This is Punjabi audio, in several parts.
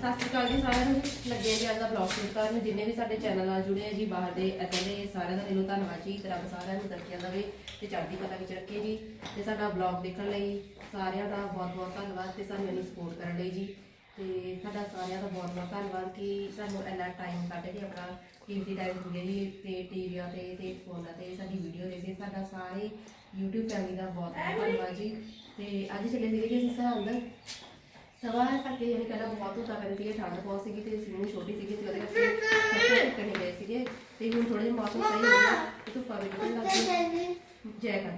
ਸਤਿ ਸ਼੍ਰੀ ਅਕਾਲ ਜੀ, ਸਾਰਿਆਂ ਨੂੰ ਜੀ। ਲੱਗੇ ਜੀ ਅੱਜ ਦਾ ਬਲੌਗ ਸ਼ੂਟ ਕਰਨ। ਜਿੰਨੇ ਵੀ ਸਾਡੇ ਚੈਨਲ ਨਾਲ ਜੁੜੇ ਆ ਜੀ, ਬਾਹਰ ਦੇ ਇੱਦਾਂ ਦੇ, ਸਾਰਿਆਂ ਦਾ ਦਿਲੋਂ ਧੰਨਵਾਦ ਜੀ। ਰੱਬ ਸਾਰਿਆਂ ਨੂੰ ਤਰੱਕੀਆਂ ਦੇਵੇ ਤੇ ਚੜ੍ਹਦੀ ਕਲਾ ਵਿੱਚ ਰੱਖੇ ਜੀ। ਤੇ ਸਾਡਾ ਬਲੌਗ ਦੇਖਣ ਲਈ ਸਾਰਿਆਂ ਦਾ ਬਹੁਤ ਬਹੁਤ ਧੰਨਵਾਦ ਤੇ ਸਾਨੂੰ ਮੈਨੂੰ ਸਪੋਰਟ ਕਰਨ ਲਈ ਜੀ। ਤੇ ਸਾਡਾ ਸਾਰਿਆਂ ਦਾ ਬਹੁਤ ਬਹੁਤ ਧੰਨਵਾਦ ਕਿ ਸਾਨੂੰ ਇੰਨਾ ਟਾਈਮ ਕੱਢ ਕੇ ਆਪਣਾ ਕੀਮਤੀ ਟਾਈਮ ਦਿੰਦੇ ਜੀ। ਤੇ ਟੀਵੀਆਂ ਤੇ ਤੇ ਫੋਨਾਂ ਤੇ ਸਾਡੀ ਵੀਡੀਓ ਦੇਖਦੇ ਸਾਡਾ ਸਾਰੇ YouTube ਚੈਨਲ ਦਾ ਬਹੁਤ ਬਹੁਤ ਧੰਨਵਾਦ ਜੀ। ਤੇ ਅੱਜ ਚੱਲੇ ਸੀਗੇ ਜੀ ਅਸੀਂ ਸਰਹੰਦ ਸਵਾ ਕਰਕੇ ਯਾਨੀ ਪਹਿਲਾਂ ਬਹੁਤ ਹੁੰਦਾ ਪੈਂਦੀ ਹੈ ਠੰਡ ਬਹੁਤ ਸੀਗੀ ਤੇ ਸਿੰਮੂ ਛੋਟੀ ਸੀਗੀ ਤੇ ਉਹਦੇ ਕਰਕੇ ਮੱਥਾ ਟੇਕਣ ਗਏ ਸੀਗੇ। ਤੇ ਹੁਣ ਥੋੜੇ ਜਿਹਾ ਮੌਸਮ ਸਹੀ ਹੋ ਗਿਆ ਤੇ ਧੁੱਪਾਂ ਵੀ ਨਿਕਲਣ ਲੱਗ ਗਈ। ਜੈ ਕਰ।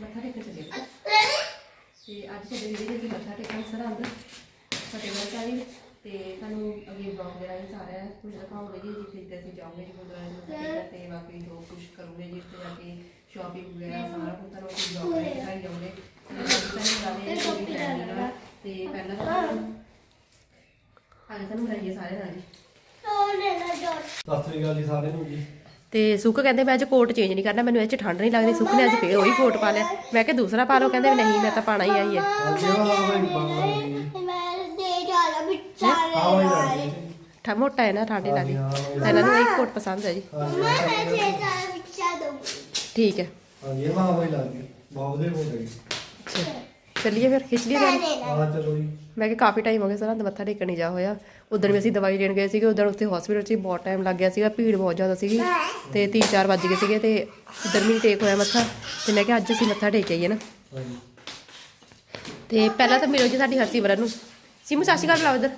ਮੱਥਾ ਟੇਕਣ ਚੱਲੇ। ਤੇ ਅੱਜ ਚੱਲੇ ਵੀਰੇ ਜੀ ਮੱਥਾ ਟੇਕਣ ਸਰਹੰਦ ਫਤਿਹਗੜ੍ਹ ਸਾਹਿਬ ਤੇ ਸਾਨੂੰ ਅੱਗੇ ਬਲੌਗ ਦੇ ਰਾਹੀਂ ਸਾਰਾ ਕੁਝ ਦਿਖਾਉਂਗੇ ਜੀ ਜਿੱਥੇ ਜਿੱਥੇ ਅਸੀਂ ਜਾਵਾਂਗੇ ਜੀ ਗੁਰਦੁਆਰੇ ਦੇ ਮੱਥਾ ਟੇਕਣ ਤੇ ਬਾਕੀ ਜੋ ਕੁਝ ਕਰੂਗੇ ਜੀ ਉੱਥੇ ਜਾ ਕੇ ਸ਼ਾਪਿੰਗ ਵਗੈਰਾ ਸਾਰਾ ਕੁਝ ਤੁਹਾਨੂੰ ਬਲੌਗ ਦੇ ਦਿਖਾਈ ਜਾਵਾਂਗੇ। ਤੇ ਫੈਮਿਲੀ ਨਾਲ ਤੇ ਪਹਿਲਾਂ ਤਾਂ ਅੱਜ ਤੁਹਾਨੂੰ ਮਿਲਾਈਏ ਸਾਰੇ ਨਾਲ ਜੀ। ਸਤਿ ਸ੍ਰੀ ਅਕਾਲ ਜੀ ਸਾਰਿਆਂ ਨੂੰ ਜੀ। ਤੇ ਸੁੱਖ ਕਹਿੰਦੇ ਮੈਂ ਅੱਜ ਕੋਟ ਚੇਂਜ ਨਹੀਂ ਕਰਨਾ ਮੈਨੂੰ ਇਹ ਚ ਠੰਡ ਨਹੀਂ ਲੱਗਦੀ ਸੁੱਖ ਨੇ ਅੱਜ ਫੇਰ ਉਹੀ ਕੋਟ ਪਾ ਲਿਆ। ਮੈਂ ਕਿਹਾ ਦੂਸਰਾ ਪਾ ਲਓ ਕਹਿੰਦੇ ਵੀ ਨਹੀਂ ਮੈਂ ਤਾਂ ਪਾਣਾ ਹੀ ਆਈ ਹੈ ਠਾ ਮੋਟਾ ਹੈ ਨਾ ਠੰਡ ਲੱਗਦੀ ਇਹਨਾਂ ਨੂੰ ਇਹ ਕੋਟ ਪਸੰਦ ਹੈ ਜੀ। ਠੀਕ ਹੈ। ਹਾਂਜੀ ਇਹ ਵਾਲਾ ਭਾਈ ਲੱਗ ਗਿਆ ਬਹੁਤ ਦੇ ਹੋ ਗਈ ਅੱਛਾ। ਚੱਲੀਏ ਫਿਰ ਖਿੱਚ ਲਈਏ ਗੱਲ ਆ ਚਲੋ ਜੀ। ਮੈਂ ਕਿ ਕਾਫੀ ਟਾਈਮ ਹੋ ਗਿਆ ਸਰਾਂ ਮੱਥਾ ਟੇਕਣ ਨਹੀਂ ਜਾ ਹੋਇਆ। ਉਦੋਂ ਵੀ ਅਸੀਂ ਦਵਾਈ ਲੈਣ ਗਏ ਸੀਗੇ ਉਦੋਂ ਉੱਥੇ ਹਸਪੀਟਲ 'ਚ ਹੀ ਬਹੁਤ ਟਾਈਮ ਲੱਗ ਗਿਆ ਸੀਗਾ ਭੀੜ ਬਹੁਤ ਜ਼ਿਆਦਾ ਸੀਗੀ। ਤੇ 3-4 ਵੱਜ ਗਏ ਸੀਗੇ ਤੇ ਉਧਰ ਵੀ ਟੇਕ ਹੋਇਆ ਮੱਥਾ। ਤੇ ਮੈਂ ਕਿਹਾ ਅੱਜ ਅਸੀਂ ਮੱਥਾ ਟੇਕ ਆਈਏ ਨਾ। ਹਾਂਜੀ। ਤੇ ਪਹਿਲਾਂ ਤਾਂ ਮਿਲੋ ਜੀ ਸਾਡੀ ਹਰਸੀਵਰਨ ਨੂੰ। ਸਿਮੂ ਸਤਿ ਸ਼੍ਰੀ ਅਕਾਲ ਬੁਲਾਓ ਇੱਧਰ।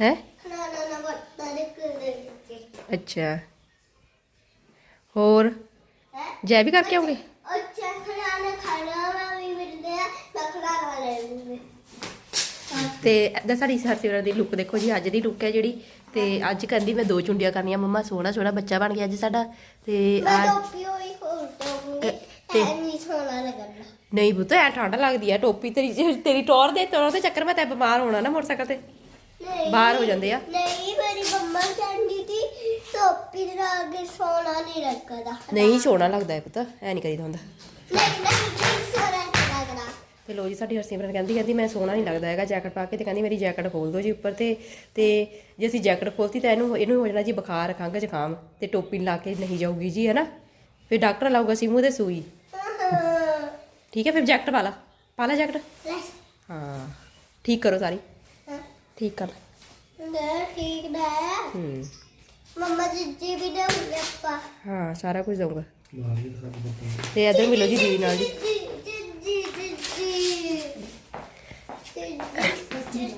ਹੈ? ਅੱਛਾ। ਹੋਰ? ਜੈ ਵੀ ਕਰਕੇ ਆਉਂਗੇ? ਤੇ ਇੱਦਾਂ ਸਾਡੀ ਹਰਸੀਵਰਨ ਦੀ ਲੁੱਕ ਦੇਖੋ ਜੀ ਅੱਜ ਦੀ ਲੁੱਕ ਹੈ ਜਿਹੜੀ। ਤੇ ਅੱਜ ਕਹਿੰਦੀ ਮੈਂ ਦੋ ਚੁੰਡੀਆਂ ਕਰਨੀਆਂ ਮੰਮਾ ਸੋਹਣਾ ਸੋਹਣਾ ਬੱਚਾ ਬਣ ਗਿਆ ਅੱਜ ਸਾਡਾ। ਤੇ ਅੱਜ ਨਹੀਂ ਪੁੱਤ ਐ ਠੰਡ ਲੱਗਦੀ ਐ ਟੋਪੀ ਤੇਰੀ ਤੇਰੀ ਟੌਰ ਦੇ ਟੌਰ ਦੇ ਚੱਕਰ ਮੈਂ ਤਾਂ ਬਿਮਾਰ ਹੋਣਾ ਨਾ ਮੋਟਰਸਾਈਕਲ ਤੇ। ਬਾਹਰ ਹੋ ਜਾਂਦੇ ਆ। ਨਹੀਂ ਮੇਰੀ ਮੰਮਾ ਕਹਿੰਦੀ ਟੋਪੀ ਦੇ ਅੱਗੇ ਸੋਨਾ ਨਹੀਂ ਰੱਖਦਾ ਨਹੀਂ ਸੋਹਣਾ ਲੱਗਦਾ ਹੈ ਪੁੱਤ ਐ ਨਹੀਂ ਕਰੀਦਾ ਹੁੰਦਾ। ਨਹੀਂ ਨਹੀਂ ਸੋਨਾ ਲੱਗਦਾ। ਤੇ ਲੋ ਜੀ ਸਾਡੀ ਹਰਸਿਮਰਨ ਕਹਿੰਦੀ ਕਹਿੰਦੀ ਮੈਂ ਸੋਹਣਾ ਨਹੀਂ ਲੱਗਦਾ ਹੈਗਾ ਜੈਕਟ ਪਾ ਕੇ ਤੇ ਕਹਿੰਦੀ ਮੇਰੀ ਜੈਕਟ ਖੋਲ ਦਿਓ ਜੀ ਉੱਪਰ ਤੇ ਤੇ ਜੇ ਅਸੀਂ ਜੈਕਟ ਖੋਲਤੀ ਤਾਂ ਇਹਨੂੰ ਇਹਨੂੰ ਹੋ ਜਾਣਾ ਜੀ ਬੁਖਾਰ ਖੰਘ ਜ਼ੁਕਾਮ ਤੇ ਟੋਪੀ ਲਾ ਕੇ ਨਹੀਂ ਜਾਊਗੀ ਜੀ ਹੈਨਾ? ਫਿਰ ਡਾਕਟਰ ਲਾਊਗਾ ਸੀ ਮੂੰਹ ਤੇ ਸੂਈ। ਠੀਕ ਹੈ ਫਿਰ ਜੈਕਟ ਪਾ ਲਾ। ਪਾ ਲਾ ਜੈਕਟ? ਹਾਂ। ਠੀਕ ਕਰੋ ਸਾਰੀ। ਠੀਕ ਕਰ ਠੀਕ ਨਾ ਹੂੰ। ਮੰਮਾ ਜੀ ਜੀ ਵੀ ਦੇ ਲੱਪਾ ਹਾਂ ਸਾਰਾ ਕੁਝ ਦਊਂਗਾ। ਤੇ ਇੱਧਰ ਮਿਲੋ ਜੀ ਦੀਦੀ ਨਾਲ ਜੀ। ਜੀ ਜੀ ਜੀ ਜੀ ਜੀ। ਜੀ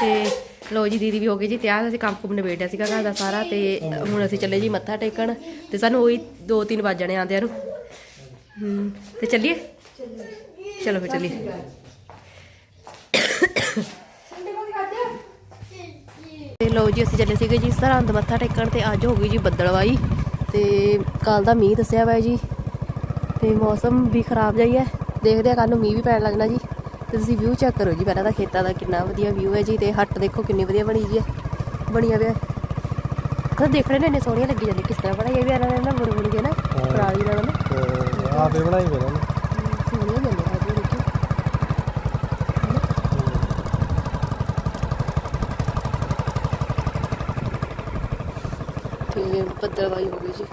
ਤੇ ਲੋ ਜੀ ਦੀਦੀ ਵੀ ਹੋ ਗਈ ਜੀ ਤਿਆਰ। ਅਸੀਂ ਕੰਮ ਕੁਮ ਨਿਬੇੜਿਆ ਸੀਗਾ ਘਰ ਦਾ ਸਾਰਾ ਤੇ ਹੁਣ ਅਸੀਂ ਚੱਲੇ ਜੀ ਮੱਥਾ ਟੇਕਣ। ਤੇ ਸਾਨੂੰ ਉਹੀ 2-3 ਵਜਣੇ ਆਂਦਿਆਂ ਨੂੰ। ਹੂੰ ਤੇ ਚੱਲੀਏ। ਚਲੋ ਫਿਰ ਚੱਲੀਏ। ਤੇ ਲੋ ਜੀ ਅਸੀਂ ਚੱਲੇ ਸੀਗੇ ਜੀ ਸਰਹੰਦ ਮੱਥਾ ਟੇਕਣ ਤੇ ਅੱਜ ਹੋ ਗਈ ਜੀ ਬੱਦਲਵਾਈ ਤੇ ਕੱਲ ਦਾ ਮੀਂਹ ਦੱਸਿਆ ਹੋਇਆ ਜੀ ਤੇ ਮੌਸਮ ਵੀ ਖਰਾਬ ਜਾਈ ਹੈ ਦੇਖਦੇ ਆ ਕੱਲ ਨੂੰ ਮੀਂਹ ਵੀ ਪੈਣ ਲੱਗਣਾ ਜੀ ਤੇ ਤੁਸੀਂ ਵਿਊ ਚੈੱਕ ਕਰੋ ਜੀ ਪਹਿਲਾਂ ਤਾਂ ਖੇਤਾਂ ਦਾ ਕਿੰਨਾ ਵਧੀਆ ਵਿਊ ਹੈ ਜੀ ਤੇ ਹੱਟ ਦੇਖੋ ਕਿੰਨੀ ਵਧੀਆ ਬਣੀ ਜੀ ਹੈ ਬਣੀਆਂ ਪਿਆ ਕਦ ਦੇਖਣੇ ਨੇ ਇੰਨੇ ਸੋਹਣੀਆਂ ਲੱਗੀ ਜਾਂਦੀ ਕਿਸ ਤਰ੍ਹਾਂ ਬਣਾਈ ਵੀ ਇਹਨਾਂ ਨੇ ਨਾ ਬੁੜ ਬੁੜ ਕੇ ਨਾ ਪਰਾਲੀ ਨਾਲ ਨਾ। ਆਪੇ ਬਣਾਈ ਫਿਰ ਉਹਨੇ ਸੋਹਣੀਆਂ ਜਾਂਦੀਆਂ ਜੀ ਦੇਖੀ ਤੇ ਬੱਦਲਵਾਈ ਹੋ ਗਈ ਜੀ।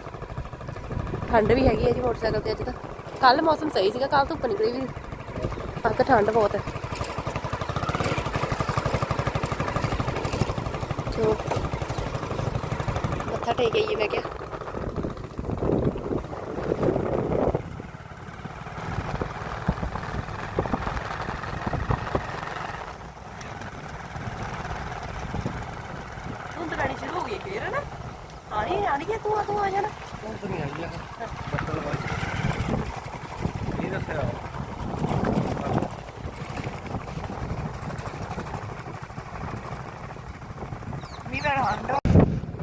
ਠੰਡ ਵੀ ਹੈਗੀ ਹੈ ਜੀ ਮੋਟਰਸਾਈਕਲ ਤੇ ਅੱਜ ਤਾਂ। ਕੱਲ ਮੌਸਮ ਸਹੀ ਸੀਗਾ ਕੱਲ ਧੁੱਪ ਨਿਕਲੀ ਵੀ। ਅੱਜ ਤਾਂ ਠੰਡ ਬਹੁਤ ਹੈ। ਚਲੋ। ਮੱਥਾ ਟੇਕ ਆਈਏ ਮੈਂ ਕਿਹਾ ਧੁੰਦ ਪੈਣੀ ਸ਼ੁਰੂ ਹੋ ਗਈ ਫੇਰ ਨਾ ਆਣੀ ਆਣੀ ਕਿ ਤੂੰ ਆ ਤੂੰ ਆ ਜਾਣਾ ਧੁੰਦ ਨਹੀਂ ਆਈ ਆ ਬੱਦਲ ਬਾਈ ਇਹ ਦੱਸਿਆ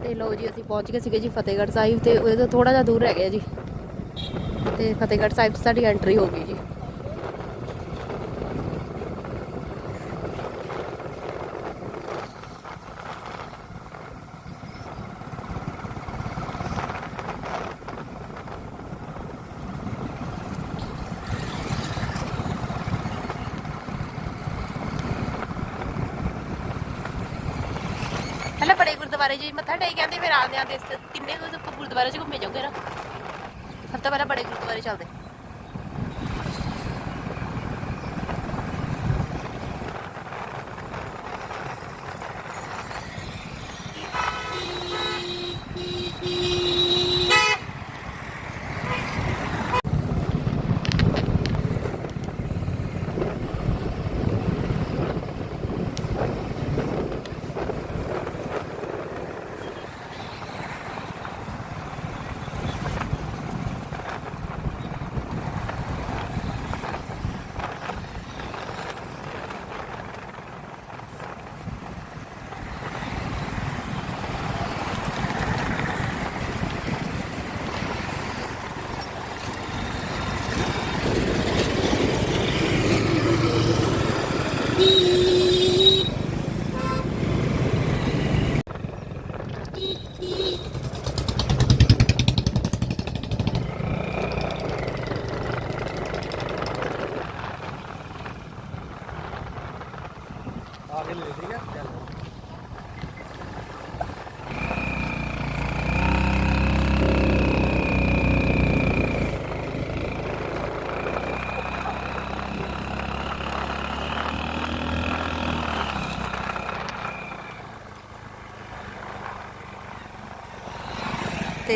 ਤੇ ਲੋ ਜੀ ਅਸੀਂ ਪਹੁੰਚ ਗਏ ਸੀਗੇ ਜੀ ਫਤਿਹਗੜ੍ਹ ਸਾਹਿਬ ਤੇ ਉਹਦੇ ਤੋਂ ਥੋੜਾ ਜਿਹਾ ਦੂਰ ਰਹਿ ਗਿਆ ਜੀ। ਤੇ ਫਤਿਹਗੜ੍ਹ ਸਾਹਿਬ 'ਚ ਸਾਡੀ ਐਂਟਰੀ ਹੋ ਗਈ ਜੀ ਬੜੇ ਗੁਰਦੁਆਰੇ ਜੀ ਮੱਥਾ ਟੇਕ ਆਂਦੇ ਕਿੰਨੇ ਕੁ ਗੁਰਦੁਆਰੇ ਚ ਘੁੰਮੇ ਜਾਓਗੇ ਨਾ ਸਭ ਤੋਂ ਪਹਿਲਾਂ ਬੜੇ ਗੁਰਦੁਆਰੇ ਚੱਲਦੇ।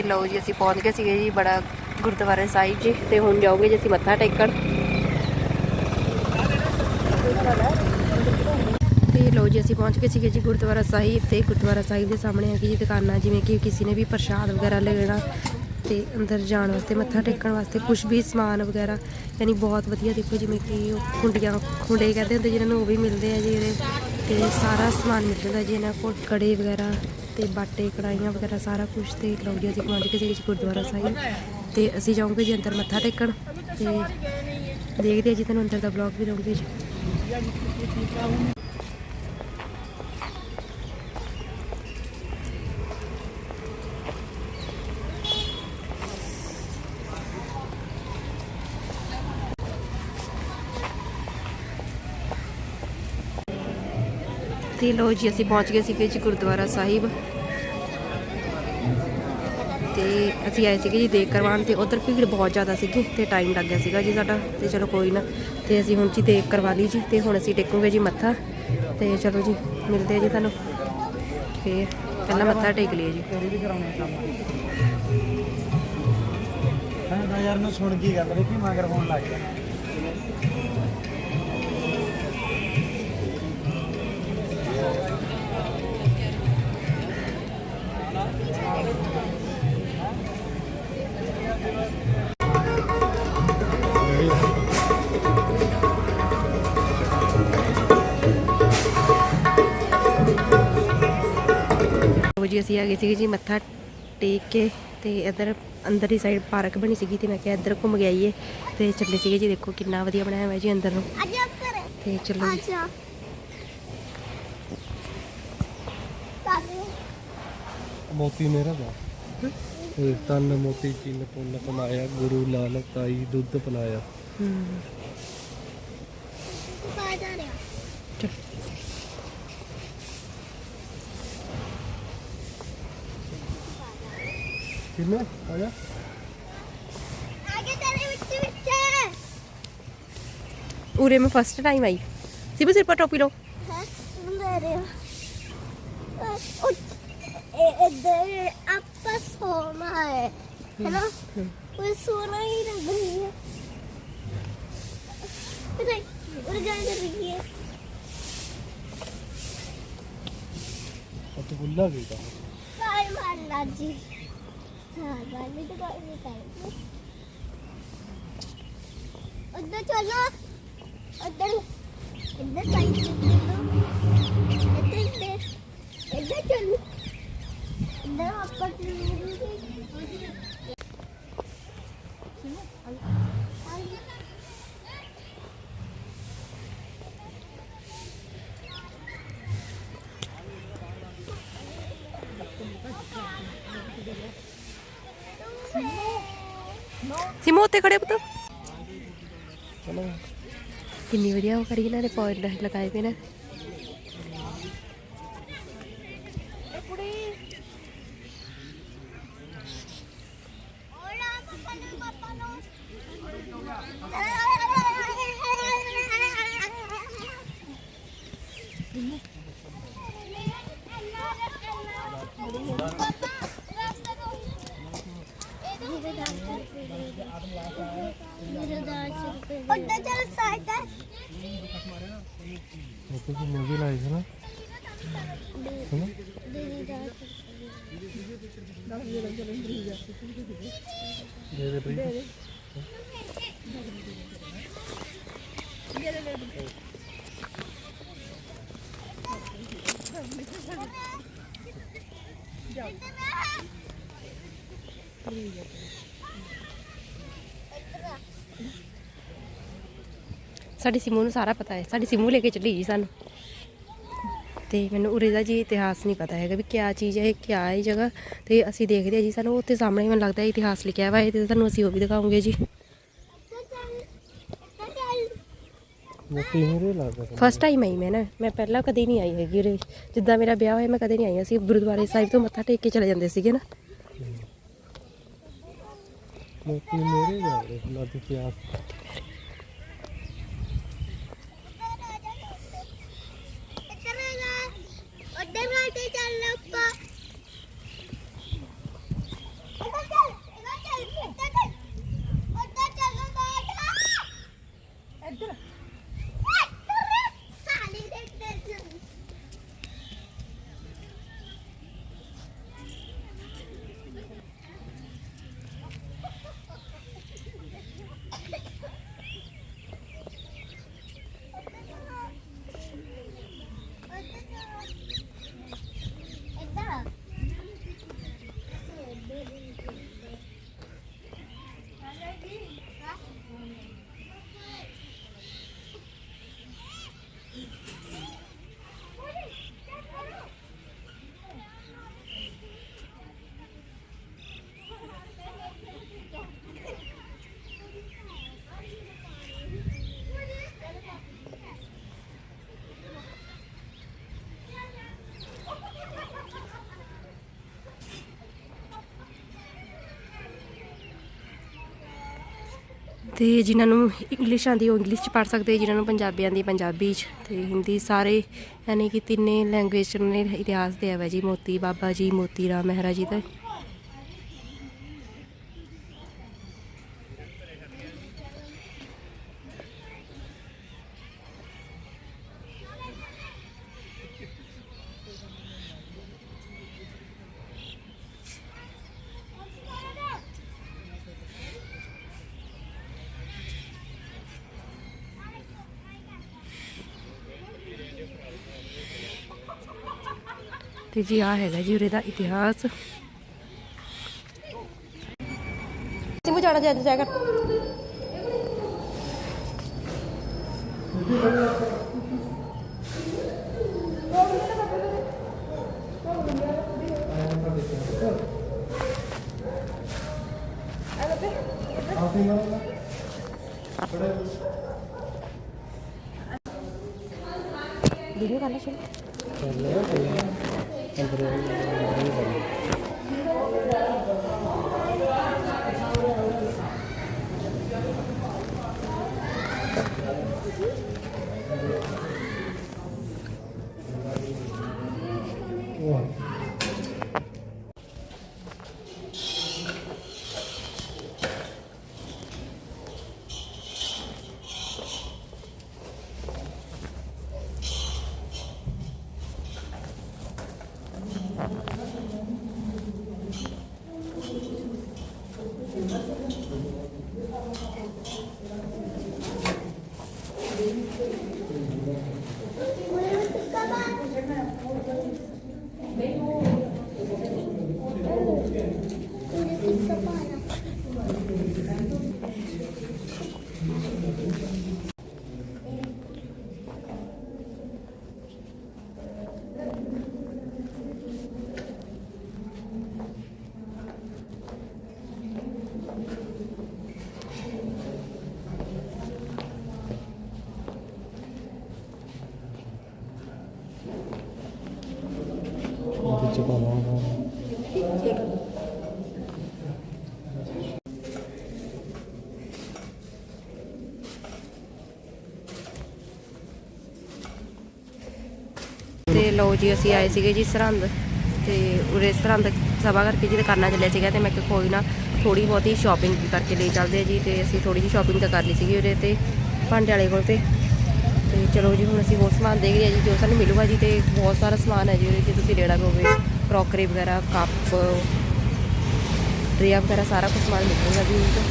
ਤੇ ਲਓ ਜੀ, ਅਸੀਂ ਪਹੁੰਚ ਗਏ ਸੀਗੇ ਜੀ ਬੜਾ ਗੁਰਦੁਆਰਾ ਸਾਹਿਬ ਜੀ, ਤੇ ਹੁਣ ਜਾਓਗੇ ਜੀ ਅਸੀਂ ਮੱਥਾ ਟੇਕਣ। ਤੇ ਲਓ ਜੀ, ਅਸੀਂ ਪਹੁੰਚ ਗਏ ਸੀਗੇ ਜੀ ਗੁਰਦੁਆਰਾ ਸਾਹਿਬ ਤੇ, ਗੁਰਦੁਆਰਾ ਸਾਹਿਬ ਦੇ ਸਾਹਮਣੇ ਹੈਗੀ ਜੀ ਦੁਕਾਨਾਂ, ਜਿਵੇਂ ਕਿ ਕਿਸੇ ਨੇ ਵੀ ਪ੍ਰਸ਼ਾਦ ਵਗੈਰਾ ਲੈਣਾ ਤੇ ਅੰਦਰ ਜਾਣ ਵਾਸਤੇ, ਮੱਥਾ ਟੇਕਣ ਵਾਸਤੇ ਕੁਝ ਵੀ ਸਮਾਨ ਵਗੈਰਾ, ਯਾਨੀ ਬਹੁਤ ਵਧੀਆ ਦੇਖੋ ਜਿਵੇਂ ਕਿ ਖੁੰਡੀਆਂ, ਖੁੰਡੇ ਕਹਿੰਦੇ ਹੁੰਦੇ ਜਿਹਨਾਂ ਨੂੰ ਉਹ ਵੀ ਮਿਲਦੇ ਆ ਜੀ ਇਹਦੇ, ਤੇ ਸਾਰਾ ਸਮਾਨ ਮਿਲ ਜਾਂਦਾ ਜੀ ਇਹਨਾਂ ਕੋਲ, ਕੜੇ ਵਗੈਰਾ। ਤੇ ਬਾਟੇ ਕੜਾਈਆਂ ਵਗੈਰਾ ਸਾਰਾ ਕੁਝ ਤੇ ਲਓ ਜੀ ਅਸੀਂ ਪਹੁੰਚ ਗਏ ਸੀਗੇ ਗੁਰਦੁਆਰਾ ਸਾਹਿਬ। ਤੇ ਅਸੀਂ ਜਾਵਾਂਗੇ ਜੀ ਅੰਦਰ ਮੱਥਾ ਟੇਕਣ ਤੇ ਦੇਖਦੇ ਆ ਜੀ, ਤੁਹਾਨੂੰ ਅੰਦਰ ਦਾ ਬਲੌਗ ਵੀ ਦਊਂਗੇ ਜੀ। ਤੇ ਲੋ ਜੀ, ਅਸੀਂ ਪਹੁੰਚ ਗਏ ਸੀਗੇ ਜੀ ਗੁਰਦੁਆਰਾ ਸਾਹਿਬ। ਤੇ ਅਸੀਂ ਆਏ ਸੀਗੇ ਜੀ ਦੇਖ ਕਰਵਾਉਣ ਤੇ ਉਧਰ ਭੀੜ ਬਹੁਤ ਜ਼ਿਆਦਾ ਸੀਗੀ, ਤੇ ਟਾਈਮ ਲੱਗ ਗਿਆ ਸੀਗਾ ਜੀ ਸਾਡਾ, ਤੇ ਚਲੋ ਕੋਈ ਨਾ। ਤੇ ਅਸੀਂ ਹੁਣ ਜੀ ਦੇਖ ਕਰਵਾ ਲਈ ਜੀ, ਤੇ ਹੁਣ ਅਸੀਂ ਟੇਕੂਗੇ ਜੀ ਮੱਥਾ। ਤੇ ਚਲੋ ਜੀ, ਮਿਲਦੇ ਆ ਜੀ ਤੁਹਾਨੂੰ। ਫੇਰ ਪਹਿਲਾਂ ਮੱਥਾ ਟੇਕ ਲਈਏ ਜੀ। ਹਾਂ ਯਾਰ ਮੈਂ ਸੁਣ ਕੀ ਗੱਲ ਵੇਖੀ ਮਗਰ ਫੋਨ ਲੱਗ ਗਿਆ। ਜੀ ਅਸੀਂ ਆ ਗਏ ਸੀਗੇ ਜੀ ਮੱਥਾ ਟੇਕ ਕੇ ਤੇ ਇੱਧਰ ਅੰਦਰ ਹੀ ਸਾਈਡ ਪਾਰਕ ਬਣੀ ਸੀਗੀ ਤੇ ਮੈਂ ਕਿਹਾ ਇੱਧਰ ਘੁੰਮ ਕੇ ਆਈਏ ਤੇ ਚੱਲੇ ਸੀਗੇ ਜੀ ਦੇਖੋ ਕਿੰਨਾ ਵਧੀਆ ਬਣਾਇਆ ਹੋਇਆ ਜੀ ਅੰਦਰ ਨੂੰ। ਤੇ ਚਲੋ ਜੀ ਆਜਾ ਤਾਰੇ ਮੋਤੀ ਮੇਰਾ ਦਾ ਇਹ ਤਨ ਮੋਤੀ ਚਿੰਨ ਪੁੰਨ ਕਮਾਇਆ ਗੁਰੂ ਨਾਨਕ ਤਾਈ ਦੁੱਧ ਪਿਲਾਇਆ। ਹਮ, ਪਾ ਜਾ ਰਿਹਾ ਚਲੋ ਕਿੰਨੇ? ਆ ਜਾ। ਆਗੇ ਤੇਰੇ ਵਿੱਚ ਵਿੱਚ ਉਰੇ ਮੈਂ ਫਸਟ ਟਾਈਮ ਆਈ। ਸਿਬੂ ਸਿਰ ਪਰ ਟੋਪੀ ਲਓ। ਹੈ ਮੇਰੇ। ਇਹ ਇੱਧਰ ਆਪਾਂ ਸੋਨਾ ਹੈ ਹੈ ਨਾ ਉਹ ਸੋਨਾ ਹੀ ਲੱਗ ਰਹੀ ਹੈ ਇਧਰ ਉੜ ਜਾ ਰਹੀ ਹੈ ਉਹ ਤਾਂ ਭੁੱਲਾ ਗਈ Simón, te creo tú. Hola. Ini video kali ini ada. Yeah. ਸਾਡੀ ਸਿਮੂ ਨੂੰ ਸਾਰਾ ਪਤਾ ਹੈ। ਸਾਡੀ ਸਿਮੂ ਲੈ ਕੇ ਚੱਲੀ ਜੀ ਸਾਨੂੰ। ਤੇ ਮੈਨੂੰ ਉਰੇ ਦਾ ਜੀ ਇਤਿਹਾਸ ਨਹੀਂ ਪਤਾ ਹੈਗਾ ਵੀ ਕਿਆ ਚੀਜ਼ ਹੈ ਕਿਆ ਹੈ ਜਗ੍ਹਾ। ਤੇ ਅਸੀਂ ਦੇਖਦੇ ਹਾਂ ਜੀ ਸਾਨੂੰ ਉੱਥੇ ਸਾਹਮਣੇ ਮੈਨੂੰ ਲੱਗਦਾ ਇਤਿਹਾਸ ਲਿਖਿਆ ਹੋਇਆ ਹੈ ਤੇ ਤੁਹਾਨੂੰ ਅਸੀਂ ਉਹ ਵੀ ਦਿਖਾਉਂਗੇ ਜੀ। ਫਸਟ ਟਾਈਮ ਆਈ ਮੈਂ ਨਾ। ਮੈਂ ਪਹਿਲਾਂ ਕਦੇ ਨਹੀਂ ਆਈ ਹੈਗੀ ਉਰੇ। ਜਿੱਦਾਂ ਮੇਰਾ ਵਿਆਹ ਹੋਇਆ ਮੈਂ ਕਦੇ ਨਹੀਂ ਆਈ। ਅਸੀਂ ਗੁਰਦੁਆਰੇ ਸਾਹਿਬ ਤੋਂ ਮੱਥਾ ਟੇਕ ਕੇ ਚਲੇ ਜਾਂਦੇ ਸੀਗੇ ਨਾ। ਮੋਤੀ ਮੇਰੇ ਲੱਗਦਾ ਲੱਗ ਪਿਆ ਉੱਧਰ ਤੇ ਜਿਨ੍ਹਾਂ ਨੂੰ ਇੰਗਲਿਸ਼ ਆਉਂਦੀ ਉਹ ਇੰਗਲਿਸ਼ ਚ ਪੜ੍ਹ ਸਕਦੇ ਜਿਨ੍ਹਾਂ ਨੂੰ ਪੰਜਾਬੀ ਆਉਂਦੀ ਪੰਜਾਬੀ ਚ। ਤੇ ਹਿੰਦੀ ਸਾਰੇ, ਯਾਨੀ ਕਿ ਤਿੰਨੇ ਲੈਂਗੁਏਜ ਚ ਉਹਨਾਂ ਨੇ ਇਤਿਹਾਸ ਦਿਆ ਹੋਇਆ ਜੀ, ਮੋਤੀ ਬਾਬਾ ਜੀ, ਮੋਤੀ ਰਾਮ ਮਹਿਰਾ ਜੀ ਦਾ। ਤੇ ਜੀ ਆ ਹੈਗਾ ਜੀ ਉਰੇ ਦਾ ਇਤਿਹਾਸ। ਸਿਮੂ ਜਾਣਾ ਜਾ ਜਾਏਗਾ ਵੀਡੀਓ ਕਰਨਾ ਸ਼ੁਰੂ। ਅੰਦਰ ਅੰਦਰ ਲਓ ਜੀ, ਅਸੀਂ ਆਏ ਸੀਗੇ ਜੀ ਸਰਹੰਦ ਤੇ ਉਰੇ ਸਰਹੰਦ ਸਭਾ ਕਰਕੇ ਜੀ ਦੁਕਾਨਾਂ ਚੱਲਿਆ ਸੀਗਾ ਤੇ ਮੈਂ ਕਿਹਾ ਕੋਈ ਨਾ ਥੋੜੀ ਬਹੁਤੀ ਸ਼ਾਪਿੰਗ ਕਰਕੇ ਲਈ ਚੱਲਦੇ ਆ ਜੀ ਤੇ ਅਸੀਂ ਥੋੜੀ ਜਿਹੀ ਸ਼ਾਪਿੰਗ ਤਾਂ ਕਰ ਲਈ ਸੀਗੀ ਉਹਦੇ ਤੇ ਭਾਂਡੇ ਵਾਲੇ ਕੋਲ ਤੇ। ਤੇ ਚਲੋ ਜੀ, ਹੁਣ ਅਸੀਂ ਹੋਰ ਸਮਾਨ ਦੇਖ ਰਹੇ ਜੀ, ਜੋ ਸਾਨੂੰ ਮਿਲੂਗਾ ਜੀ ਤੇ ਬਹੁਤ ਸਾਰਾ ਸਮਾਨ ਹੈ ਜੀ ਉਹਦੇ 'ਚ ਤੁਸੀਂ ਲੈਣਾ ਹੋਵੇ ਕਰੋਕਰੀ ਵਗੈਰਾ ਕੱਪ ਟਰੇਆ ਵਗੈਰਾ ਸਾਰਾ ਕੁਝ ਸਮਾਨ ਮਿਲੂਗਾ ਜੀ ਉਹਦੇ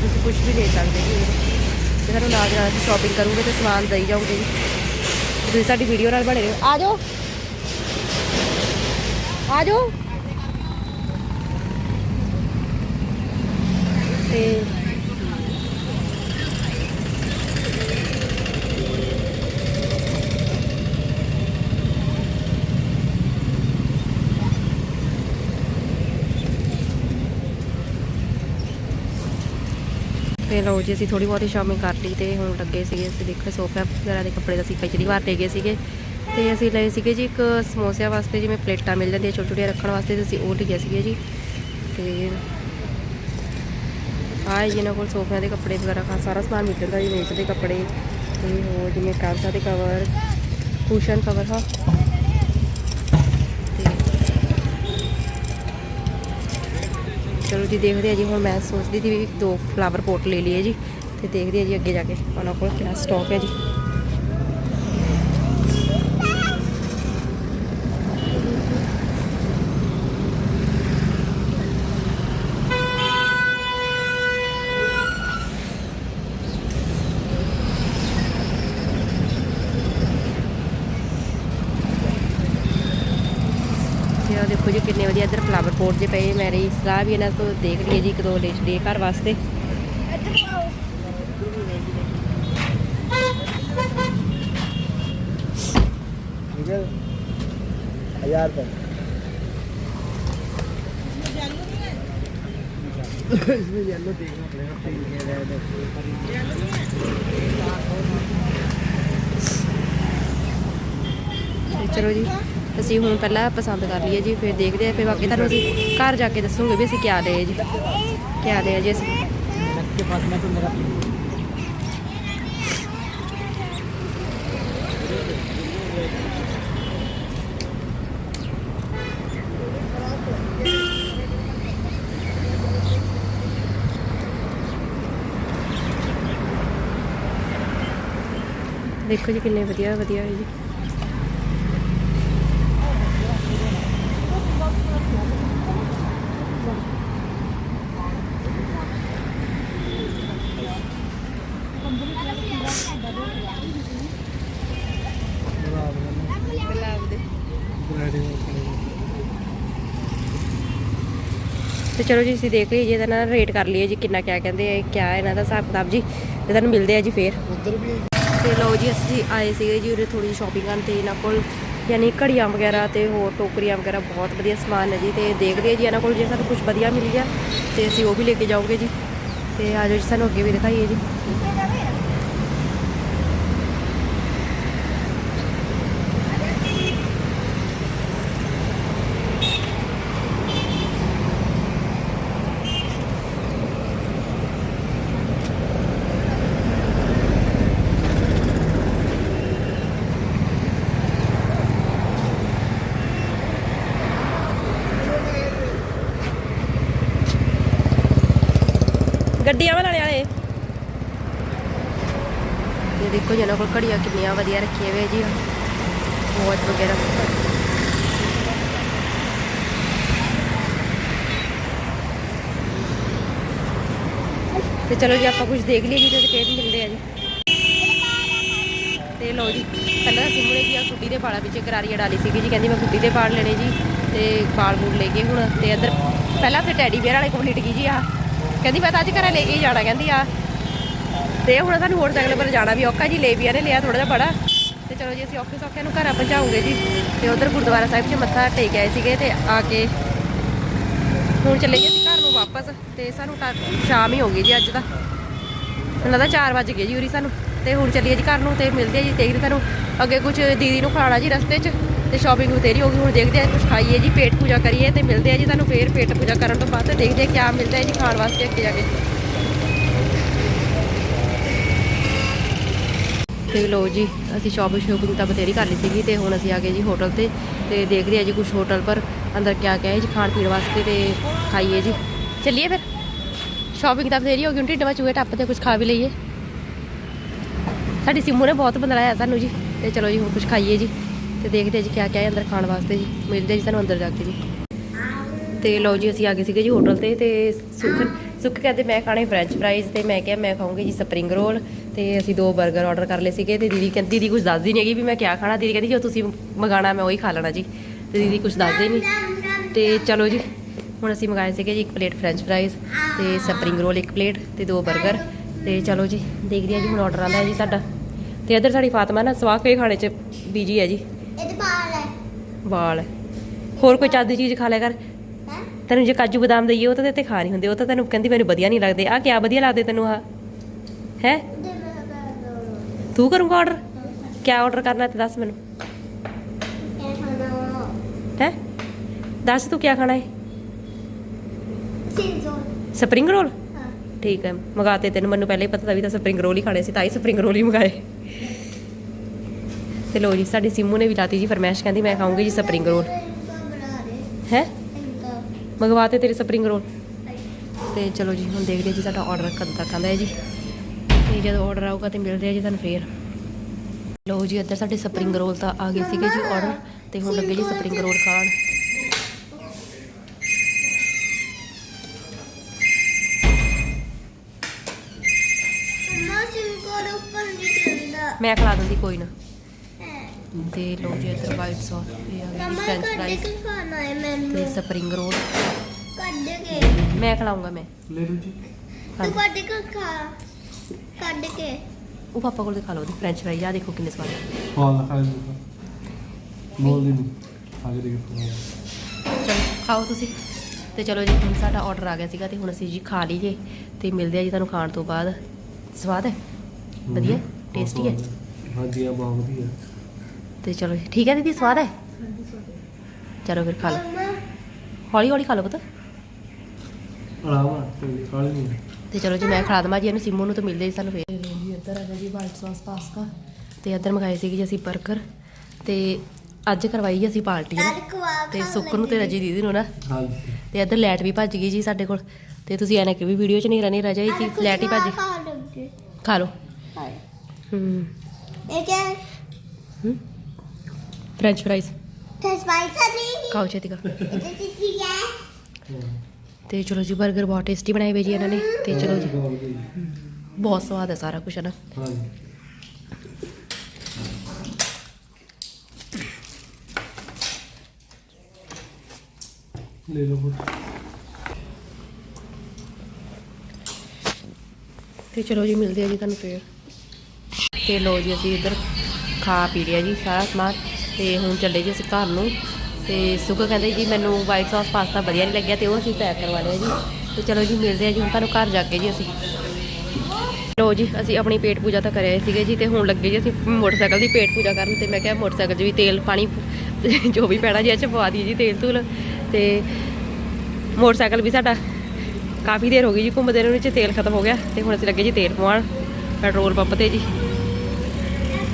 ਤੁਸੀਂ ਕੁਝ ਵੀ ਲੈ ਸਕਦੇ ਜੀ ਉਹਦੇ ਤੇ ਸਾਨੂੰ ਨਾਲ ਦੀ ਨਾਲ ਅਸੀਂ ਸ਼ਾਪਿੰਗ ਕਰੂਗੇ ਤੇ ਸਮਾਨ ਦੇਈ ਜਾਓਗੇ ਜੀ। ਤੁਸੀਂ ਸਾਡੀ ਵੀਡੀਓ ਨਾਲ ਬਣੇ ਰਹੋ। ਆ ਜਾਓ। ਆ ਜਾਓ। ਤੇ ਤੇ ਲਓ ਜੀ, ਅਸੀਂ ਥੋੜੀ ਬਹੁਤੀ ਸ਼ਾਪਿੰਗ ਕਰ ਲਈ ਤੇ ਹੁਣ ਲੱਗੇ ਸੀਗੇ ਅਸੀਂ ਦੇਖੋ ਸੋਫਾ ਵਗੈਰਾ ਦੇ ਕੱਪੜੇ ਦਾ ਅਸੀਂ ਪਿਛਲੀ ਵਾਰ ਲੈ ਗਏ ਸੀਗੇ। ਤੇ ਅਸੀਂ ਲਏ ਸੀਗੇ ਜੀ ਇੱਕ ਸਮੋਸਿਆਂ ਵਾਸਤੇ, ਜਿਵੇਂ ਪਲੇਟਾਂ ਮਿਲ ਜਾਂਦੀਆਂ ਛੋਟੇ ਛੋਟੀਆਂ ਰੱਖਣ ਵਾਸਤੇ, ਤੇ ਅਸੀਂ ਉਹ ਲਿਆ ਸੀਗੇ ਜੀ। ਤੇ ਆਹ ਜੀ ਇਹਨਾਂ ਕੋਲ ਸੋਫਿਆਂ ਦੇ ਕੱਪੜੇ ਵਗੈਰਾ ਖਾ ਸਾਰਾ ਸਮਾਨ ਮਿਲ ਜਾਂਦਾ ਜੀ ਮੇਜ਼ ਦੇ ਕੱਪੜੇ ਤੇ ਹੋਰ ਜਿਵੇਂ ਕਾਂਸਾ ਦੇ ਕਵਰ ਕੁਸ਼ਨ ਕਵਰ ਹਾਂ ਚਲੋ ਜੀ, ਦੇਖਦੇ ਆ ਜੀ, ਹੁਣ ਮੈਂ ਸੋਚਦੀ ਸੀ ਵੀ ਦੋ ਫਲਾਵਰ ਪੋਟ ਲੈ ਲਈਏ ਜੀ, ਤੇ ਦੇਖਦੇ ਆ ਜੀ ਅੱਗੇ ਜਾ ਕੇ ਉਹਨਾਂ ਕੋਲ ਕਿਆ ਸਟਾਕ ਹੈ ਜੀ ਤੇ ਆਹ ਦੇਖੋ ਜੀ ਕਿੰਨੇ ਵਧੀਆ ਇੱਧਰ ਫਲਾਵਰ ਪੋਟ ਜੇ ਪਏ ਮੇਰੀ ਸਲਾਹ ਵੀ ਇਹਨਾਂ ਤੋਂ ਦੇਖ ਲਈਏ ਜੀ ਇੱਕ ਦੋ ਲੈ ਲਈਏ ਘਰ ਵਾਸਤੇ ਠੀਕ ਹੈ 1000 रुपये इसमें येलो देखना पड़ेगा पिंक है रेड ਤੇ ਚਲੋ ਜੀ असं हूँ पहला पसंद कर लिए जी फिर देखते फिर बाकी थोड़ा अभी घर जाके दसोंगे भी अभी क्या ले जी क्या ले जी देखो जी किन्ने वाया वाया जी ਚਲੋ ਜੀ ਅਸੀਂ ਦੇਖ ਲਈਏ ਜੀ ਇਹਦਾ ਨਾ ਰੇਟ ਕਰ ਲਈਏ ਜੀ ਕਿੰਨਾ ਕਿਆ ਕਹਿੰਦੇ ਆ ਕਿਆ ਇਹਨਾਂ ਦਾ ਹਿਸਾਬ ਕਿਤਾਬ ਜੀ ਤੇ ਤੁਹਾਨੂੰ ਮਿਲਦੇ ਆ ਜੀ ਫੇਰ। ਉਧਰ ਵੀ ਤੇ ਲਓ ਜੀ ਅਸੀਂ ਆਏ ਸੀਗੇ ਜੀ ਉਰੇ ਥੋੜੀ ਸ਼ਾਪਿੰਗ ਕਰਨ ਤੇ ਇਹਨਾਂ ਕੋਲ ਯਾਨੀ ਘੜੀਆਂ ਵਗੈਰਾ ਤੇ ਹੋਰ ਟੋਕਰੀਆਂ ਵਗੈਰਾ ਬਹੁਤ ਵਧੀਆ ਸਮਾਨ ਹੈ ਜੀ ਤੇ ਦੇਖਦੇ ਆ ਜੀ ਇਹਨਾਂ ਕੋਲ ਜੇ ਸਾਨੂੰ ਕੁਝ ਵਧੀਆ ਮਿਲ ਗਿਆ ਤੇ ਅਸੀਂ ਉਹ ਵੀ ਲੈ ਕੇ ਜਾਵਾਂਗੇ ਜੀ। ਤੇ ਆਜੋ ਜੀ ਸਾਨੂੰ ਅੱਗੇ ਵੀ ਦਿਖਾਈਏ ਜੀ। ਕੋਲ ਘੜੀਆਂ ਕਿੰਨੀਆਂ ਵਧੀਆ ਰੱਖੀਆਂ ਹੋਈਆਂ ਜੀ। ਵਾਚ ਵਗੈਰਾ। ਤੇ ਚਲੋ ਜੀ, ਆਪਾਂ ਕੁਝ ਦੇਖ ਲਈਏ ਜੀ ਤੇ ਫੇਰ ਮਿਲਦੇ ਆ ਜੀ। ਤੇ ਲਓ ਜੀ, ਪਹਿਲਾਂ ਅਸੀਂ ਮੁੜੇ ਜੀ ਆ, ਗੁੱਡੀ ਦੇ ਵਾਲਾਂ ਵਿੱਚ ਕਰਾਰੀਆਂ ਡਾਲੀ ਸੀਗੀ ਜੀ, ਕਹਿੰਦੀ ਮੈਂ ਗੁੱਡੀ ਦੇ ਵਾਲ ਲੈਣੇ ਜੀ, ਤੇ ਵਾਲ ਬੂਲ ਲੈ ਕੇ ਹੁਣ, ਤੇ ਇੱਧਰ ਪਹਿਲਾਂ ਤੇ ਟੈਡੀ ਬੇਅਰ ਵਾਲੇ ਕੋਲ ਲਿਟ ਗਈ ਜੀ ਆ। ਕਹਿੰਦੀ ਮੈਂ ਤਾਂ ਅੱਜ ਘਰੇ ਲੈ ਕੇ ਹੀ ਜਾਣਾ, ਕਹਿੰਦੀ ਆ। ਤੇ ਹੁਣ ਸਾਨੂੰ ਮੋਟਰਸਾਈਕਲ ਪਰ ਜਾਣਾ ਵੀ ਔਖਾ ਜੀ, ਲੈ ਵੀ ਨੇ ਲਿਆ ਥੋੜਾ ਜਿਹਾ ਬੜਾ। ਤੇ ਚਲੋ ਜੀ, ਅਸੀਂ ਔਖੇ ਸੌਖੇ ਨੂੰ ਘਰਾਂ ਪਹੁੰਚਾਉਂਗੇ ਜੀ। ਤੇ ਉਧਰ ਗੁਰਦੁਆਰਾ ਸਾਹਿਬ 'ਚ ਮੱਥਾ ਟੇਕ ਆਏ ਸੀਗੇ ਤੇ ਆ ਕੇ ਹੁਣ ਚੱਲੇ ਜੀ ਘਰ ਨੂੰ ਵਾਪਸ। ਤੇ ਸਾਨੂੰ ਟਾ- ਸ਼ਾਮ ਹੀ ਹੋ ਗਈ ਜੀ ਅੱਜ ਤਾਂ। ਮੈਨੂੰ ਲੱਗਦਾ 4 ਵਜ ਗਏ ਜੀ ਉਰੀ ਸਾਨੂੰ। ਤੇ ਹੁਣ ਚੱਲੀਏ ਜੀ ਘਰ ਨੂੰ ਤੇ ਮਿਲਦੇ ਆ ਜੀ, ਦੇਖਦੇ ਤੁਹਾਨੂੰ ਅੱਗੇ ਕੁਝ ਦੀਦੀ ਨੂੰ ਖਾਣਾ ਜੀ ਰਸਤੇ 'ਚ। ਤੇ ਸ਼ਾਪਿੰਗ ਬਥੇਰੀ ਹੋ ਗਈ, ਹੁਣ ਦੇਖਦੇ ਆ ਕੁਝ ਖਾਈਏ ਜੀ, ਪੇਟ ਪੂਜਾ ਕਰੀਏ ਤੇ ਮਿਲਦੇ ਆ ਜੀ ਤੁਹਾਨੂੰ ਫੇਰ ਪੇਟ ਪੂਜਾ ਕਰਨ ਤੋਂ ਬਾਅਦ। ਦੇਖਦੇ ਆ ਕਿਆ ਮਿਲਦਾ ਹੈ ਜੀ ਖਾਣ ਵਾਸਤੇ ਅੱਗੇ ਜਾ ਕੇ। ਤੇ ਲੋ ਜੀ, ਅਸੀਂ ਸ਼ਾਪਿੰਗ ਸ਼ੋਪਿੰਗ ਤਾਂ ਬਥੇਰੀ ਕਰ ਲਈ ਸੀਗੀ ਤੇ ਹੁਣ ਅਸੀਂ ਆ ਗਏ ਜੀ ਹੋਟਲ ਤੇ ਤੇ ਦੇਖਦੇ ਆ ਜੀ ਕੁਝ ਹੋਟਲ ਪਰ ਅੰਦਰ ਕਿਆ ਕਿਆ ਹੈ ਜੀ ਖਾਣ ਪੀਣ ਵਾਸਤੇ ਤੇ ਖਾਈਏ ਜੀ। ਚੱਲੀਏ ਫਿਰ। ਸ਼ਾਪਿੰਗ ਤਾਂ ਬਥੇਰੀ ਹੋ ਗਈ, ਹੁਣ ਢਿੱਡ ਵਿੱਚ ਚੂਹੇ ਟੱਪਦੇ ਕੁਝ ਖਾ ਵੀ ਲਈਏ। ਸਾਡੀ ਸਿੰਮੂ ਨੇ ਬਹੁਤ ਬੰਦਲਾਇਆ ਸਾਨੂੰ ਜੀ, ਤੇ ਚਲੋ ਜੀ ਹੁਣ ਕੁਝ ਖਾਈਏ ਜੀ ਤੇ ਦੇਖਦੇ ਆ ਜੀ ਕਿਆ ਕਿਆ ਹੈ ਅੰਦਰ ਖਾਣ ਵਾਸਤੇ ਜੀ। ਮਿਲਦੇ ਜੀ ਸਾਨੂੰ ਅੰਦਰ ਜਾ ਕੇ ਜੀ ਤੇ ਲੋ ਜੀ ਅਸੀਂ ਆ ਗਏ ਸੀਗੇ ਜੀ ਹੋਟਲ ਤੇ ਤੇ ਸੁੱਖ ਸੁੱਖ ਕਹਿੰਦੇ ਮੈਂ ਖਾਣੇ ਫ੍ਰੈਂਚ ਫ੍ਰਾਈਜ਼ ਤੇ ਮੈਂ ਕਿਹਾ ਮੈਂ ਖਾਵਾਂਗੀ ਜੀ ਸਪਰਿੰਗ ਰੋਲ ਤੇ ਅਸੀਂ ਦੋ 버ਗਰ ਆਰਡਰ ਕਰ ਲਏ ਸੀਗੇ ਤੇ ਦੀਦੀ ਕਹਿੰਦੀ ਦੀਦੀ ਕੁਝ ਦੱਸਦੀ ਨਹੀਂ ਹੈਗੀ ਵੀ ਮੈਂ ਕਿਆ ਖਾਣਾ। ਦੀਦੀ ਕਹਿੰਦੀ ਜੋ ਤੁਸੀਂ ਮੰਗਾਣਾ ਮੈਂ ਉਹੀ ਖਾ ਲੈਣਾ ਜੀ। ਤੇ ਦੀਦੀ ਕੁਝ ਦੱਸਦੇ ਨਹੀਂ ਤੇ ਚਲੋ ਜੀ ਹੁਣ ਅਸੀਂ ਮੰਗਾਏ ਸੀਗੇ ਜੀ ਇੱਕ ਪਲੇਟ ਫ੍ਰੈਂਚ ਫ੍ਰਾਈਜ਼ ਤੇ ਸਪਰਿੰਗ ਰੋਲ ਇੱਕ ਪਲੇਟ ਤੇ ਦੋ 버ਗਰ ਤੇ ਚਲੋ ਜੀ ਦੇਖਦੇ ਹਾਂ ਜੀ ਹੁਣ ਆਰਡਰ ਆਂਦਾ ਹੈ ਜੀ ਸਾਡਾ। ਤੇ ਇੱਧਰ ਸਾਡੀ ਫਾਤਮਾ ਨਾ ਸਵਾਹ ਕੇ ਖਾਣੇ 'ਚ ਬੀਜੀ ਹੈ ਜੀ। ਇਹਦੇ ਬਾਲ ਹੈ। ਵਾਲ ਹੋਰ ਕੋਈ ਚੱਜ ਦੀ ਚੀਜ਼ ਖਾ ਲਿਆ ਕਰ। ਤੈਨੂੰ ਜੇ ਕਾਜੂ ਬਦਾਮ ਦਈਏ ਉਹ ਤਾਂ ਤੇ ਖਾ ਨਹੀਂ ਹੁੰਦੇ ਉਹ ਤਾਂ ਤੈਨੂੰ ਕਹਿੰਦੀ ਮੈਨੂੰ ਵਧੀਆ ਨਹੀਂ ਲੱਗਦੇ। ਆ ਕਿਆ ਵਧੀਆ ਲੱਗਦੇ ਤੈਨੂੰ ਆ ਹੈ? ਤੂੰ ਕਰੂੰਗਾ ਆਰਡਰ ਕਿਆ ਆਰਡਰ ਕਰਨਾ ਤੇ ਦੱਸ ਮੈਨੂੰ। ਹੈ? ਦੱਸ ਤੂੰ ਕਿਆ ਖਾਣਾ ਹੈ ਸਪਰਿੰਗ ਰੋਲ ਹਾਂ। ਠੀਕ ਹੈ ਮੰਗਾਤੇ ਤੈਨੂੰ ਮੈਨੂੰ ਪਹਿਲਾਂ ਹੀ ਪਤਾ ਤਾਂ ਵੀ ਤਾਂ ਸਪਰਿੰਗ ਰੋਲ ਹੀ ਖਾਣੇ ਸੀ ਤਾਂ ਹੀ ਸਪਰਿੰਗ ਰੋਲ ਹੀ ਮੰਗਾਏ। ਤੇ ਲੋ ਜੀ ਸਾਡੀ ਸਿੰਮੂ ਨੇ ਵੀ ਲਾਤੀ ਜੀ ਫਰਮੈਸ਼ ਕਹਿੰਦੀ ਮੈਂ ਖਾਊਂਗੀ ਜੀ ਸਪਰਿੰਗ ਰੋਲ ਹੈ? ਮੰਗਵਾਤੇ ਤੇਰੇ ਸਪਰਿੰਗ ਰੋਲ ਤੇ ਚਲੋ ਜੀ ਹੁਣ ਦੇਖਦੇ ਜੀ ਸਾਡਾ ਆਰਡਰ ਕਦੋਂ ਤੱਕ ਆਉਂਦਾ ਹੈ ਜੀ। ਤੇ ਜਦੋਂ ਆਰਡਰ ਆਊਗਾ ਤੇ ਮਿਲਦੇ ਆ ਜੀ ਤੁਹਾਨੂੰ ਫੇਰ। ਲੋ ਜੀ ਇੱਧਰ ਸਾਡੇ ਸਪਰਿੰਗ ਰੋਲ ਤਾਂ ਆ ਗਏ ਸੀਗੇ ਜੀ ਆਰਡਰ ਤੇ ਹੁਣ ਲੱਗੇ ਜੀ ਸਪਰਿੰਗ ਰੋਲ ਖਾਣ। ਮੈਂ ਖਿਲਾ ਦਿੰਦੀ ਕੋਈ ਨਾ। ਤੇ ਲੋ ਜੀ ਇੱਧਰ ਵਾਈਟ ਸੌਸ ਤੇ ਆ ਗਈ ਫ੍ਰੈਂਚ ਫ੍ਰਾਈਜ਼ ਖਾਣਾ ਹੈ ਤੇ ਮੈਨੂੰ ਸਪਰਿੰਗ ਰੋਲ ਕੱਢ ਕੇ। ਮੈਂ ਖਿਲਾਉਂਗਾ ਮੈਂ। ਲੈ ਲਓ ਜੀ। ਤੂੰ ਕੱਢ ਕੇ ਖਾ ਕੱਢ ਕੇ। ਉਹ ਪਾਪਾ ਕੋਲ ਦਿਖਾ ਲਓ ਉਹਦੀ ਫ੍ਰੈਂਚ ਫ੍ਰਾਈਜ਼ ਆ ਦੇਖੋ ਕਿੰਨੇ ਸਵਾਦ ਹੈ। ਹਾਂ ਖਾ ਲਓ ਬੋਲਦੀ ਨਹੀਂ ਆਗੇ ਦੇ ਕੇ ਚਲੋ ਖਾਓ ਤੁਸੀਂ। ਤੇ ਚਲੋ ਜੀ ਹੁਣ ਸਾਡਾ ਆਰਡਰ ਆ ਗਿਆ ਸੀਗਾ ਤੇ ਹੁਣ ਅਸੀਂ ਜੀ ਖਾ ਲਈਏ ਤੇ ਮਿਲਦੇ ਆ ਜੀ ਤੁਹਾਨੂੰ ਖਾਣ ਤੋਂ ਬਾਅਦ। ਸਵਾਦ ਹੈ? ਵਧੀਆ? ਟੇਸਟੀ ਹੈ? ਹਾਂਜੀ ਆ ਬਹੁਤ ਵਧੀਆ। ਤੇ ਚਲੋ ਜੀ। ਠੀਕ ਹੈ ਦੀਦੀ ਸਵਾਦ ਹੈ? ਚਲੋ ਫਿਰ ਖਾ ਲਓ। ਹੌਲੀ ਹੌਲੀ ਖਾ ਲਓ ਪੁੱਤ। ਅਲਾਵਾ ਤੇ ਖਾਲੀ ਨਹੀਂ ਤੇ ਚਲੋ ਜੀ ਮੈਂ ਖਿਲਾ ਦਵਾਂ ਜੀ ਇਹਨੂੰ ਸਿੰਮੂ ਨੂੰ ਤਾਂ ਮਿਲਦੇ ਜੀ ਸਾਨੂੰ ਫੇਰ। ਜੀ ਇੱਧਰ ਆ ਗਿਆ ਜੀ ਵਾਈਟ ਸੌਸ ਪਾਸਤਾ ਤੇ ਇੱਧਰ ਮੰਗਾਏ ਸੀਗੇ ਜੀ ਅਸੀਂ 버ਗਰ ਤੇ ਅੱਜ ਕਰਵਾਈ ਜੀ ਅਸੀਂ ਪਾਰਟੀ ਤੇ ਸੁੱਖ ਨੂੰ ਤੇ ਰਜੀ ਦੀਦੀ ਨੂੰ ਨਾ। ਹਾਂਜੀ। ਤੇ ਇੱਧਰ ਲਾਈਟ ਵੀ ਭੱਜ ਗਈ ਜੀ ਸਾਡੇ ਕੋਲ। ਤੇ ਤੁਸੀਂ ਐਨਾ ਕਿ ਵੀ ਵੀਡੀਓ 'ਚ ਨਹੀਂ ਰਹਿਣੀ ਰਜਾ ਜੀ ਲਾਈਟ ਹੀ ਭੱਜ ਗਈ। ਖਾ ਖਾ ਲਓ। ਹਾਂ ਹੂੰ। ਇਹ ਕਿਆ? ਫ੍ਰੈਂਚ ਸਪਾਈਸੀ ਨਹੀਂ ਖਾਓ ਛੇਤੀ ਕਰੋ ਇਹ ਤੇ ਕੀ ਹੈ ਤੇ ਚਲੋ ਜੀ 버ਗਰ ਬਹੁਤ ਟੇਸਟੀ ਬਣਾਏ ਵੇ ਜੀ ਇਹਨਾਂ ਨੇ ਤੇ ਚਲੋ ਜੀ ਬਹੁਤ ਸਵਾਦ ਹੈ ਸਾਰਾ ਕੁਝ ਹੈ ਨਾ ਹਾਂਜੀ ਲੈ ਲਓ ਪੁੱਤ। ਤੇ ਚਲੋ ਜੀ ਮਿਲਦੇ ਆ ਜੀ ਤੁਹਾਨੂੰ ਫੇਰ ਤੇ ਲੋ ਜੀ ਅਸੀਂ ਇੱਧਰ ਖਾ ਪੀ ਲਿਆ ਜੀ ਸਾਰਾ ਸਮਾਨ ਤੇ ਹੁਣ ਚੱਲੇ ਜੀ ਅਸੀਂ ਘਰ ਨੂੰ। ਤੇ ਸੁੱਖ ਕਹਿੰਦੇ ਜੀ, ਮੈਨੂੰ ਵਾਈਟ ਸੌਸ ਪਾਸਤਾ ਵਧੀਆ ਨਹੀਂ ਲੱਗਿਆ ਤੇ ਉਹ ਅਸੀਂ ਪੈਕ ਕਰਵਾ ਲਿਆ ਜੀ। ਤੇ ਚਲੋ ਜੀ, ਮਿਲਦੇ ਆ ਜੀ, ਹੁਣ ਤੁਹਾਨੂੰ ਘਰ ਜਾ ਕੇ ਜੀ ਅਸੀਂ। ਲੋ ਜੀ, ਅਸੀਂ ਆਪਣੀ ਪੇਟ ਪੂਜਾ ਤਾਂ ਕਰਿਆ ਸੀਗੇ ਜੀ ਤੇ ਹੁਣ ਲੱਗੇ ਜੀ ਅਸੀਂ ਮੋਟਰਸਾਈਕਲ ਦੀ ਪੇਟ ਪੂਜਾ ਕਰਨ ਤੇ ਮੈਂ ਕਿਹਾ ਮੋਟਰਸਾਈਕਲ 'ਚ ਵੀ ਤੇਲ, ਪਾਣੀ, ਜੋ ਵੀ ਪੈਣਾ ਜੀ, ਇਹ 'ਚ ਪਵਾ ਦਈਏ ਜੀ ਤੇਲ ਤੂਲ। ਤੇ ਮੋਟਰਸਾਈਕਲ ਵੀ ਸਾਡਾ ਕਾਫੀ ਦੇਰ ਹੋ ਗਈ ਜੀ, ਘੁੰਮਦੇ ਨੂੰ ਵਿੱਚ ਤੇਲ ਖਤਮ ਹੋ ਗਿਆ ਤੇ ਹੁਣ ਅਸੀਂ ਲੱਗੇ ਜੀ ਤੇਲ ਪਵਾਉਣ, ਪੈਟਰੋਲ ਪੰਪ ਤੇ ਜੀ।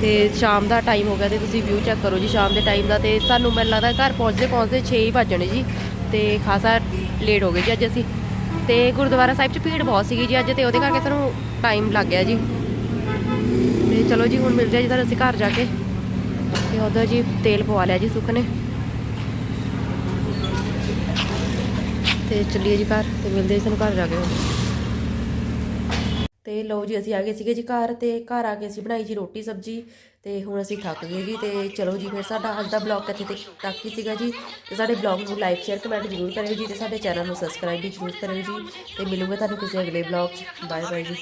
ਤੇ ਸ਼ਾਮ ਦਾ ਟਾਈਮ ਹੋ ਗਿਆ ਤੇ ਤੁਸੀਂ ਵਿਊ ਚੈੱਕ ਕਰੋ ਜੀ ਸ਼ਾਮ ਦੇ ਟਾਈਮ ਦਾ ਤੇ ਸਾਨੂੰ ਮੈਨੂੰ ਲੱਗਦਾ ਘਰ ਪਹੁੰਚਦੇ ਪਹੁੰਚਦੇ 6 ਹੀ ਵੱਜਣੇ ਜੀ ਤੇ ਖਾਸਾ ਲੇਟ ਹੋ ਗਏ ਜੀ ਅੱਜ ਅਸੀਂ। ਤੇ ਗੁਰਦੁਆਰਾ ਸਾਹਿਬ 'ਚ ਭੀੜ ਬਹੁਤ ਸੀਗੀ ਜੀ ਅੱਜ ਤੇ ਉਹਦੇ ਕਰਕੇ ਸਾਨੂੰ ਟਾਈਮ ਲੱਗ ਗਿਆ ਜੀ। ਤੇ ਚਲੋ ਜੀ ਹੁਣ ਮਿਲਦੇ ਆ ਜੀ ਤੁਹਾਨੂੰ ਅਸੀਂ ਘਰ ਜਾ ਕੇ। ਤੇ ਉਧਰ ਜੀ ਤੇਲ ਪਵਾ ਲਿਆ ਜੀ ਸੁੱਖ ਨੇ। ਤੇ ਚੱਲੀਏ ਜੀ ਘਰ ਤੇ ਮਿਲਦੇ ਜੀ ਸਾਨੂੰ ਘਰ ਜਾ ਕੇ। ਤੇ ਲਓ ਜੀ, ਅਸੀਂ ਆ ਗਏ ਸੀਗੇ ਜੀ ਘਰ ਤੇ ਘਰ ਆ ਕੇ ਅਸੀਂ ਬਣਾਈ ਜੀ ਰੋਟੀ, ਸਬਜੀ ਤੇ ਹੁਣ ਅਸੀਂ ਥੱਕ ਗਏ ਜੀ ਤੇ ਚਲੋ ਜੀ, ਫਿਰ ਸਾਡਾ ਅੱਜ ਦਾ ਬਲੌਗ ਇੱਥੇ ਤੱਕ ਤੱਕ ਹੀ ਸੀਗਾ ਜੀ। ਤੇ ਸਾਡੇ ਬਲੌਗ ਨੂੰ ਲਾਈਕ ਸ਼ੇਅਰ ਕਮੈਂਟ ਜ਼ਰੂਰ ਕਰਿਓ ਜੀ ਤੇ ਸਾਡੇ ਚੈਨਲ ਨੂੰ ਸਬਸਕ੍ਰਾਈਬ ਵੀ ਜ਼ਰੂਰ ਕਰਿਓ ਜੀ ਤੇ ਮਿਲੂਗੇ ਤੁਹਾਨੂੰ ਕਿਸੇ ਅਗਲੇ ਬਲੌਗ 'ਚ। ਬਾਏ ਬਾਏ ਜੀ।